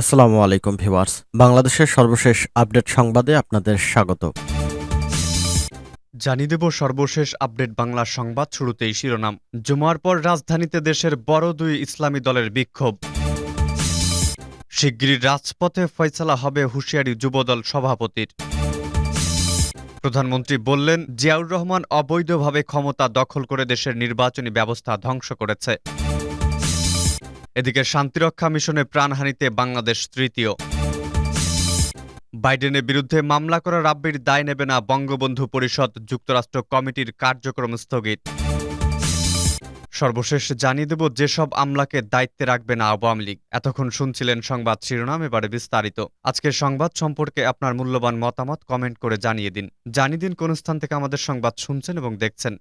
আসসালামু আলাইকুম ভিউয়ার্স। বাংলাদেশের সর্বশেষ আপডেট সংবাদে আপনাদের স্বাগত। জানিয়ে দেব সর্বশেষ আপডেট বাংলা সংবাদ শুরুতেই শিরোনাম। জুমার পর রাজধানীতে দেশের বড় দুই ইসলামী দলের বিক্ষোভ। শিগগিরই রাজপথে ফয়সালা হবে হুঁশিয়ারি যুবদল সভাপতির। প্রধানমন্ত্রী বললেন, জিয়াউর রহমান অবৈধভাবে ক্ষমতা দখল করে দেশের নির্বাচনী ব্যবস্থা ধ্বংস করেছে। এদিকে শান্তিরক্ষা মিশনে প্রাণহানিতে বাংলাদেশ তৃতীয়। বাইডেনের বিরুদ্ধে মামলা করা রাব্বির দায় নেবে না বঙ্গবন্ধু পরিষদ যুক্তরাষ্ট্র কমিটির কার্যক্রম স্থগিত। সর্বশেষ জানিয়ে দেব, যেসব আমলাকে দায়িত্বে রাখবে না আওয়ামী লীগ। এতক্ষণ শুনছিলেন সংবাদ শিরোনাম, এবারে বিস্তারিত। আজকের সংবাদ সম্পর্কে আপনার মূল্যবান মতামত কমেন্ট করে জানিয়ে দিন। জানিয়ে দিন কোন স্থান থেকে আমাদের সংবাদ শুনছেন এবং দেখছেন।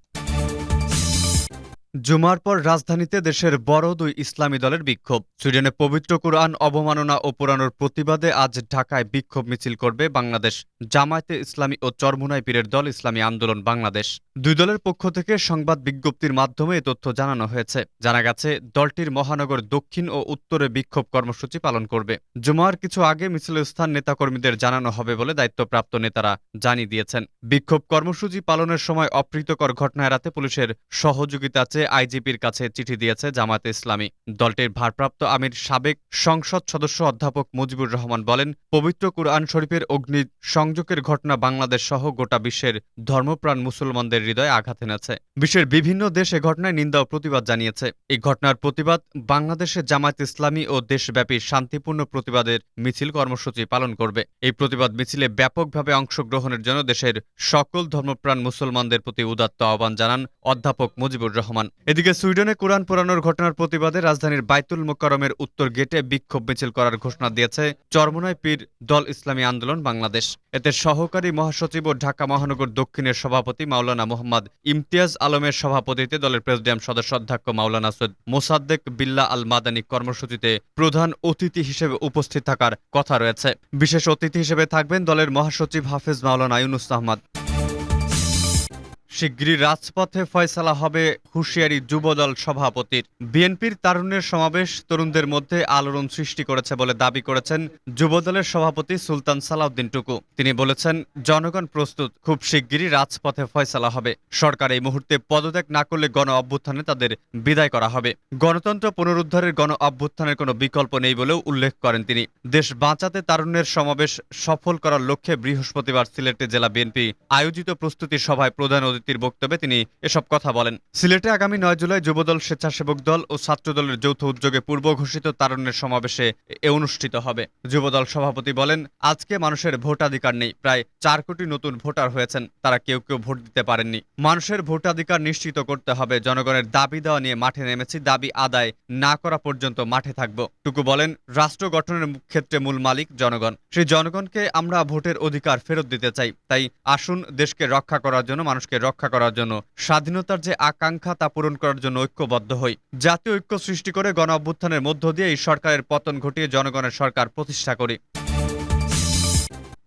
জুমার পর রাজধানীতে দেশের বড় দুই ইসলামী দলের বিক্ষোভ। সুইডেনে পবিত্র কোরআন, অবমাননা ও পুরানোর প্রতিবাদে আজ ঢাকায় বিক্ষোভ মিছিল করবে বাংলাদেশ। জামায়াতে ইসলামী ও চরমুনাই পীরের দল ইসলামী আন্দোলন, বাংলাদেশ। দুই দলের পক্ষ থেকে সংবাদ বিজ্ঞপ্তির মাধ্যমে এ তথ্য জানানো হয়েছে। জানা গেছে, দলটির মহানগর দক্ষিণ ও উত্তরে বিক্ষোভ কর্মসূচি পালন করবে। জুমার কিছু আগে মিছিলের স্থান নেতাকর্মীদের জানানো হবে বলে দায়িত্বপ্রাপ্ত নেতারা জানিয়ে দিয়েছেন। বিক্ষোভ কর্মসূচি পালনের সময় অপ্রীতকর ঘটনা এড়াতে পুলিশের সহযোগিতা চেয়ে আইজিপির কাছে চিঠি দিয়েছে জামায়াতে ইসলামী। দলটির ভারপ্রাপ্ত আমির সাবেক সংসদ সদস্য অধ্যাপক মুজিবুর রহমান বলেন, পবিত্র কুরআন শরীফের অগ্নি সংযোগের ঘটনা বাংলাদেশ সহ গোটা বিশ্বের ধর্মপ্রাণ মুসলমানদের হৃদয়ে আঘাত এনেছে। বিশ্বের বিভিন্ন দেশ এ ঘটনায় নিন্দা ও প্রতিবাদ জানিয়েছে। এই ঘটনার প্রতিবাদ বাংলাদেশে জামায়াত ইসলামী ও দেশব্যাপী শান্তিপূর্ণ প্রতিবাদের মিছিল কর্মসূচি পালন করবে। এই প্রতিবাদ মিছিলে ব্যাপকভাবে অংশগ্রহণের জন্য দেশের সকল ধর্মপ্রাণ মুসলমানদের প্রতি উদাত্ত আহ্বান জানান অধ্যাপক মুজিবুর রহমান। এদিকে সুইডেনে কোরআন পোড়ানোর ঘটনার প্রতিবাদে রাজধানীর বাইতুল মোকারমের উত্তর গেটে বিক্ষোভ মিছিল করার ঘোষণা দিয়েছে চরমোনাই পীর দল ইসলামী আন্দোলন বাংলাদেশ। এতে সহকারী মহাসচিব ও ঢাকা মহানগর দক্ষিণের সভাপতি মাওলানা মোহাম্মদ ইমতিয়াজ আলমের সভাপতিতে দলের প্রেসিডিয়াম সদস্য অধ্যক্ষ মাওলানা সৈয়দ মোসাদ্দেক বিল্লা আল মাদানী কর্মসূচিতে প্রধান অতিথি হিসেবে উপস্থিত থাকার কথা রয়েছে। বিশেষ অতিথি হিসেবে থাকবেন দলের মহাসচিব হাফেজ মাওলানা ইউনুস আহমদ। শিগগিরই রাজপথে ফয়সালা হবে হুঁশিয়ারি যুবদল সভাপতির। বিএনপির তারুণ্যের সমাবেশ তরুণদের মধ্যে আলোড়ন সৃষ্টি করেছে বলে দাবি করেছেন যুবদলের সভাপতি সুলতান সালাউদ্দিন টুকু। তিনি বলেছেন, জনগণ প্রস্তুত, খুব শিগগিরই রাজপথে ফয়সালা হবে। সরকার এই মুহূর্তে পদত্যাগ না করলে গণ অভ্যুত্থানে তাদের বিদায় করা হবে। গণতন্ত্র পুনরুদ্ধারের গণ অভ্যুত্থানের কোনো বিকল্প নেই বলেও উল্লেখ করেন তিনি। দেশ বাঁচাতে তারুণ্যের সমাবেশ সফল করার লক্ষ্যে বৃহস্পতিবার সিলেটে জেলা বিএনপি আয়োজিত প্রস্তুতি সভায় প্রধান অতিথির বক্তব্যে তিনি এসব কথা বলেন। সিলেটে আগামী নয় জুলাই যুবদল, স্বেচ্ছাসেবক দল ও ছাত্রদলের যৌথ উদ্যোগে পূর্ব ঘোষিত তারুণ্যের সমাবেশে এ অনুষ্ঠিত হবে। যুবদল সভাপতি বলেন, আজকে মানুষের ভোটাধিকার নেই। প্রায় চার কোটি নতুন ভোটার হয়েছেন। তারা কেউ কেউ ভোট দিতে পারেননি। মানুষের ভোটাধিকার নিশ্চিত করতে হবে। জনগণের দাবি দেওয়া নিয়ে মাঠে নেমেছি। দাবি আদায় না করা পর্যন্ত মাঠে থাকব। টুকু বলেন, রাষ্ট্র গঠনের ক্ষেত্রে মূল মালিক জনগণ। সেই জনগণকে আমরা ভোটের অধিকার ফেরত দিতে চাই। তাই আসুন দেশকে রক্ষা করার জন্য মানুষকে রক্ষা করার জন্য, স্বাধীনতার যে আকাঙ্ক্ষা তা পূরণ করার জন্য ঐক্যবদ্ধ হই। জাতীয় ঐক্য সৃষ্টি করে গণ অভ্যুত্থানের মধ্য দিয়ে এই সরকারের পতন ঘটিয়ে জনগণের সরকার প্রতিষ্ঠা করি।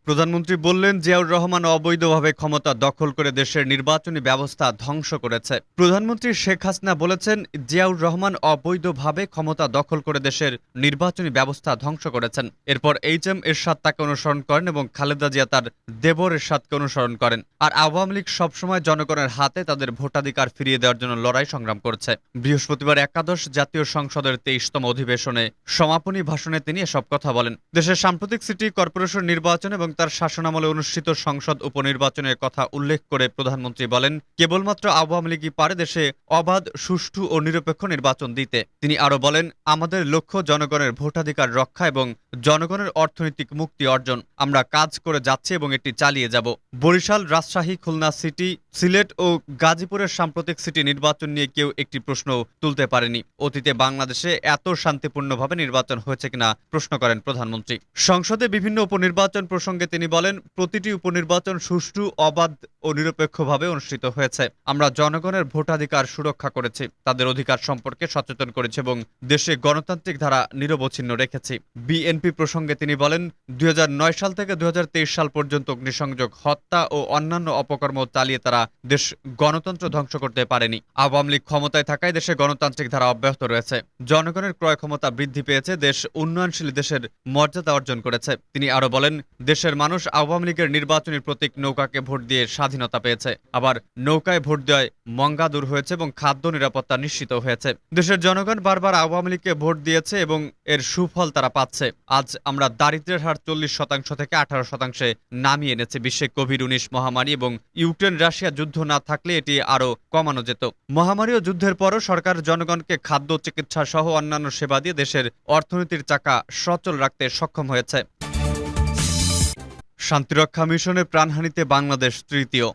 প্রধানমন্ত্রী বললেন, জিয়াউর রহমান অবৈধভাবে ক্ষমতা দখল করে দেশের নির্বাচনী ব্যবস্থা ধ্বংস করেছে। প্রধানমন্ত্রী শেখ হাসিনা বলেছেন, জিয়াউর রহমান অবৈধভাবে ক্ষমতা দখল করে দেশের নির্বাচনী ব্যবস্থা ধ্বংস করেছেন। এরপর এইচ এম এরশাদ তাকে অনুসরণ করেন এবং খালেদা জিয়া তার দেবর এরশাদকে অনুসরণ করেন। আর আওয়ামী লীগ সবসময় জনগণের হাতে তাদের ভোটাধিকার ফিরিয়ে দেওয়ার জন্য লড়াই সংগ্রাম করছে। বৃহস্পতিবার একাদশ জাতীয় সংসদের তেইশতম অধিবেশনে সমাপনী ভাষণে তিনি এসব কথা বলেন। দেশের সাম্প্রতিক সিটি কর্পোরেশন নির্বাচন এবং তার শাসনামলে অনুষ্ঠিত সংসদ উপনির্বাচনের কথা উল্লেখ করে প্রধানমন্ত্রী বলেন, কেবলমাত্র আওয়ামী লীগই পারে দেশে অবাধ, সুষ্ঠু ও নিরপেক্ষ নির্বাচন দিতে। তিনি আরও বলেন, আমাদের লক্ষ্য জনগণের ভোটাধিকার রক্ষা এবং জনগণের অর্থনৈতিক মুক্তি অর্জন। আমরা কাজ করে যাচ্ছি এবং এটি চালিয়ে যাব। বরিশাল, রাজশাহী, খুলনা সিটি, সিলেট ও গাজীপুরের সাম্প্রতিক সিটি নির্বাচন নিয়ে কেউ একটি প্রশ্ন তুলতে পারেনি। অতীতে বাংলাদেশে এত শান্তিপূর্ণভাবে নির্বাচন হয়েছে কিনা প্রশ্ন করেন প্রধানমন্ত্রী। সংসদে বিভিন্ন উপনির্বাচন প্রসঙ্গে তিনি বলেন, প্রতিটি উপনির্বাচন সুষ্ঠু, অবাধ ও নিরপেক্ষভাবে অনুষ্ঠিত হয়েছে। আমরা জনগণের ভোটাধিকার সুরক্ষা করেছি, তাদের অধিকার সম্পর্কে সচেতন করেছি এবং দেশে গণতান্ত্রিক ধারা নিরবচ্ছিন্ন রেখেছি। বিএনপি বিএনপি প্রসঙ্গে তিনি বলেন, দুই হাজার নয় সাল থেকে দুই সাল পর্যন্ত অগ্নিসংযোগ, হত্যা ও অন্যান্য অপকর্ম চালিয়ে তারা দেশ গণতন্ত্র ধ্বংস করতে পারেনি। আওয়ামী লীগ ক্ষমতায় থাকায় দেশে গণতান্ত্রিক ধারা অব্যাহত রয়েছে। জনগণের ক্রয় ক্ষমতা বৃদ্ধি পেয়েছে, দেশ উন্নয়নশীল দেশের মর্যাদা অর্জন করেছে। তিনি আরও বলেন, দেশের মানুষ আওয়ামী লীগের নির্বাচনী প্রতীক নৌকাকে ভোট দিয়ে স্বাধীনতা পেয়েছে। আবার নৌকায় ভোট দেওয়ায় মঙ্গা দূর হয়েছে এবং খাদ্য নিরাপত্তা নিশ্চিত হয়েছে। দেশের জনগণ বারবার আওয়ামী লীগকে ভোট দিয়েছে এবং এর সুফল তারা পাচ্ছে। আজ আমরা দারিদ্রের হার চল্লিশ শতাংশ থেকে আঠারো শতাংশে নামিয়ে এনেছে বিশ্বে কোভিড উনিশ মহামারী এবং ইউক্রেন রাশিয়া যুদ্ধ না থাকলে এটি আরও কমানো যেত। মহামারী ও যুদ্ধের পরও সরকার জনগণকে খাদ্য, চিকিৎসা সহ অন্যান্য সেবা দিয়ে দেশের অর্থনীতির চাকা সচল রাখতে সক্ষম হয়েছে। শান্তিরক্ষা মিশনে প্রাণহানিতে বাংলাদেশ তৃতীয়।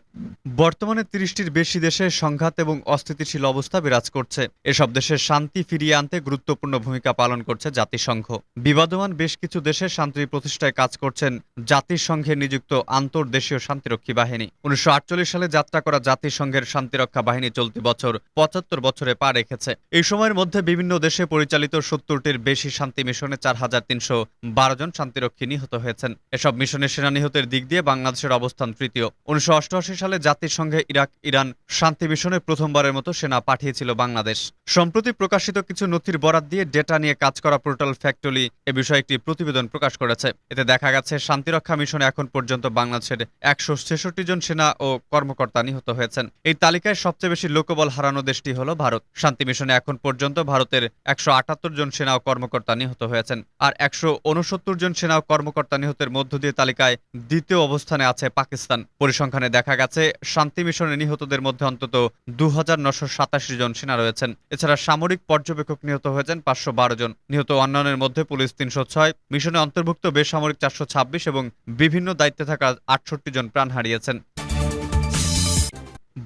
বর্তমানে তিরিশটির বেশি দেশে সংঘাত এবং অস্থিতিশীল অবস্থা বিরাজ করছে। এসব দেশের শান্তি ফিরিয়ে আনতে গুরুত্বপূর্ণ ভূমিকা পালন করছে জাতিসংঘ। বিবাদমান বেশ কিছু দেশে শান্তি প্রতিষ্ঠায় কাজ করছেন জাতিসংঘে নিযুক্ত আন্তর্দেশীয় শান্তিরক্ষী বাহিনী। উনিশশো আটচল্লিশ সালে যাত্রা করা জাতিসংঘের শান্তিরক্ষা বাহিনী চলতি বছর পঁচাত্তর বছরে পা রেখেছে। এই সময়ের মধ্যে বিভিন্ন দেশে পরিচালিত সত্তরটির বেশি শান্তি মিশনে চার হাজার তিনশো বারো জন শান্তিরক্ষী নিহত হয়েছেন। এসব মিশনে সেনা নিহতের দিক দিয়ে বাংলাদেশের অবস্থান তৃতীয়। উনিশশো সালে জাতিসংঘে ইরাক ইরান শান্তি মিশনে প্রথমবারের মতো সেনা পাঠিয়েছিল বাংলাদেশ। সম্প্রতি প্রকাশিত কিছু নথির বরাত দিয়ে ডেটা নিয়ে কাজ করা পোর্টাল ফ্যাক্টরি এ বিষয়ে একটি প্রতিবেদন প্রকাশ করেছে। এতে দেখা গেছে, শান্তিরক্ষা মিশনে এখন পর্যন্ত বাংলাদেশের একশো ছেষট্টি জন সেনা ও কর্মকর্তা নিহত হয়েছেন। এই তালিকায় সবচেয়ে বেশি লোকবল হারানো দেশটি হল ভারত। শান্তি মিশনে এখন পর্যন্ত ভারতের একশো আটাত্তর জন সেনা ও কর্মকর্তা নিহত হয়েছেন। আর একশো উনসত্তর জন সেনা ও কর্মকর্তা নিহতের মধ্য দিয়ে তালিকায় দ্বিতীয় অবস্থানে আছে পাকিস্তান। পরিসংখ্যানে দেখা গেছে, শান্তি মিশনে নিহতদের মধ্যে অন্তত দু হাজার নশো সাতাশি জন সেনা রয়েছেন। এছাড়া সামরিক পর্যবেক্ষক নিহত হয়েছেন পাঁচশো বারো জন। নিহত অন্যান্যের মধ্যে পুলিশ তিনশো ছয়, মিশনে অন্তর্ভুক্ত বেসামরিক চারশো ছাব্বিশ এবং বিভিন্ন দায়িত্বে থাকা আটষট্টি জন প্রাণ হারিয়েছেন।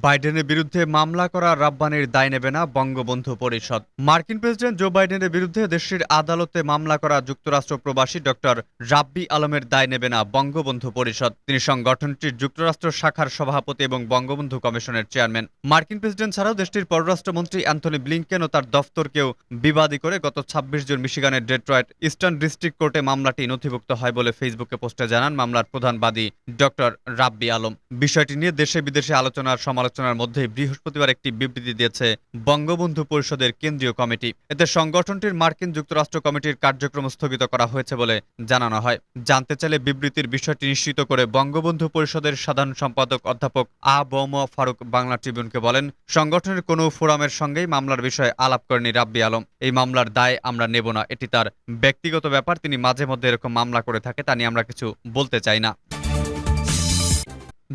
বাইডেনের বিরুদ্ধে মামলা করা রাব্বানির দায় নেবে না বঙ্গবন্ধু পরিষদ। মার্কিন প্রেসিডেন্ট জো বাইডেনের বিরুদ্ধে দেশটির আদালতে মামলা করা যুক্তরাষ্ট্র প্রবাসী ডক্টর রাব্বি আলমের দায় নেবে না বঙ্গবন্ধু পরিষদ। তিনি সংগঠনটির যুক্তরাষ্ট্র শাখার সভাপতি এবং বঙ্গবন্ধু কমিশনের চেয়ারম্যান। মার্কিন প্রেসিডেন্ট ছাড়াও দেশটির পররাষ্ট্রমন্ত্রী অ্যান্থনি ব্লিংকেন ও তার দফতরকেও বিবাদী করে গত ছাব্বিশ জন মিশিগানের ডেট্রয়েট ইস্টার্ন ডিস্ট্রিক্ট কোর্টে মামলাটি নথিভুক্ত হয় বলে ফেসবুকে পোস্টে জানান মামলার প্রধান বাদী ডক্টর রাব্বি আলম। বিষয়টি নিয়ে দেশে বিদেশে আলোচনার সমালোচনার মধ্যে বৃহস্পতিবার একটি বিবৃতি দিয়েছে বঙ্গবন্ধু পরিষদের কেন্দ্রীয় কমিটি। এতে সংগঠনটির মার্কিন যুক্তরাষ্ট্র কমিটির কার্যক্রম স্থগিত করা হয়েছে বলে জানানো হয়। জানতে চাইলে বিবৃতির বিষয়টি নিশ্চিত করে বঙ্গবন্ধু পরিষদের সাধারণ সম্পাদক অধ্যাপক আ. বম ফারুক বাংলা ট্রিবিউনকে বলেন, সংগঠনের কোনো ফোরামের সঙ্গেই মামলার বিষয়ে আলাপ করেনি রাব্বি আলম। এই মামলার দায় আমরা নেব না, এটি তার ব্যক্তিগত ব্যাপার, তিনি মাঝে মধ্যে এরকম মামলা করে থাকে, তা নিয়ে আমরা কিছু বলতে চাই না।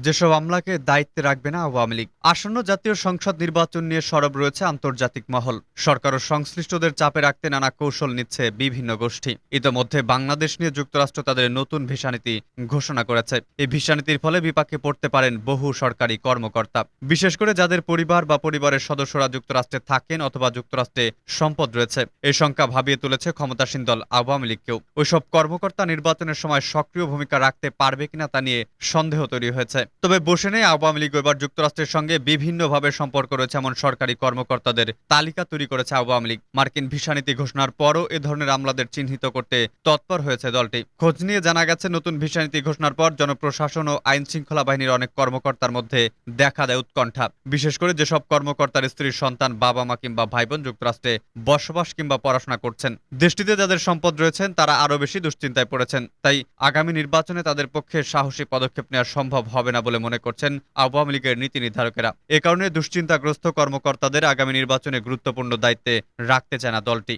যেসব আমলাকে দায়িত্বে রাখবে না আওয়ামী লীগ। আসন্ন জাতীয় সংসদ নির্বাচন নিয়ে সরব রয়েছে আন্তর্জাতিক মহল। সরকার ও সংশ্লিষ্টদের চাপে রাখতে নানা কৌশল নিচ্ছে বিভিন্ন গোষ্ঠী। ইতোমধ্যে বাংলাদেশ নিয়ে যুক্তরাষ্ট্র তাদের নতুন ভিসানীতি ঘোষণা করেছে। এই ভিসানীতির ফলে বিপাকে পড়তে পারেন বহু সরকারি কর্মকর্তা। বিশেষ করে যাদের পরিবার বা পরিবারের সদস্যরা যুক্তরাষ্ট্রে থাকেন অথবা যুক্তরাষ্ট্রে সম্পদ রয়েছে, এই সংখ্যা ভাবিয়ে তুলেছে ক্ষমতাসীন দল আওয়ামী লীগকেও। ওইসব কর্মকর্তা নির্বাচনের সময় সক্রিয় ভূমিকা রাখতে পারবে কিনা তা নিয়ে সন্দেহ তৈরি হয়েছে। তবে বসে নেই আওয়ামী লীগ, এবার যুক্তরাষ্ট্রের সঙ্গে বিভিন্নভাবে সম্পর্ক রয়েছে এমন সরকারি কর্মকর্তাদের। তালিকা তৈরি করেছে আওয়ামী লীগ। মার্কিন ভিসানীতি ঘোষণার পরও এ ধরনের আমলাদের চিহ্নিত করতে তৎপর হয়েছে দলটি। খোঁজ নিয়ে জানা গেছে, নতুন ভিসানীতি ঘোষণার পর জনপ্রশাসন ও আইন শৃঙ্খলা বাহিনীর অনেক কর্মকর্তার মধ্যে দেখা দেয় উৎকণ্ঠা। বিশেষ করে যেসব কর্মকর্তার স্ত্রীর সন্তান বাবা মা কিংবা ভাইবোন যুক্তরাষ্ট্রে বসবাস কিংবা পড়াশোনা করছেন। দেশটিতে যাদের সম্পদ রয়েছেন, তারা আরও বেশি দুশ্চিন্তায় পড়েছেন। তাই আগামী নির্বাচনে তাদের পক্ষে সাহসী পদক্ষেপ নেওয়া সম্ভব হবে না বলে মনে করছেন আওয়ামী লীগের নীতি নির্ধারকেরা। এ কারণে দুশ্চিন্তাগ্রস্ত কর্মকর্তাদের আগামী নির্বাচনে গুরুত্বপূর্ণ দায়িত্বে রাখতে চায় না দলটি।